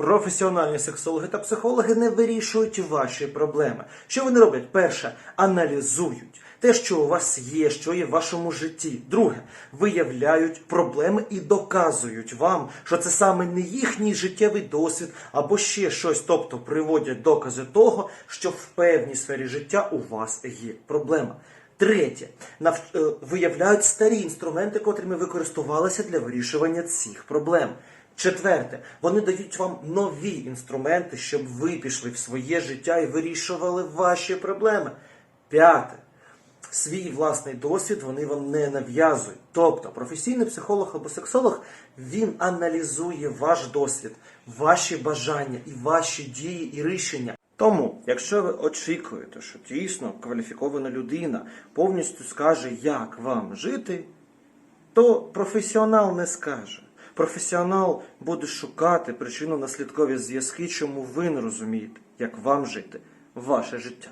Професіональні сексологи та психологи не вирішують ваші проблеми. Що вони роблять? Перше, аналізують те, що у вас є, що є в вашому житті. Друге, виявляють проблеми і доказують вам, що це саме не їхній життєвий досвід або ще щось, тобто приводять докази того, що в певній сфері життя у вас є проблема. Третє, нав... е, виявляють старі інструменти, котрими ви користувалися для вирішування цих проблем. Четверте, вони дають вам нові інструменти, щоб ви пішли в своє життя і вирішували ваші проблеми. П'яте. Свій власний досвід вони вам не нав'язують. Тобто професійний психолог або сексолог він аналізує ваш досвід, ваші бажання і ваші дії і рішення. Тому, якщо ви очікуєте, що дійсно кваліфікована людина повністю скаже, як вам жити, то професіонал не скаже. Професіонал буде шукати причинно-наслідкові зв'язки, чому ви не розумієте, як вам жити ваше життя.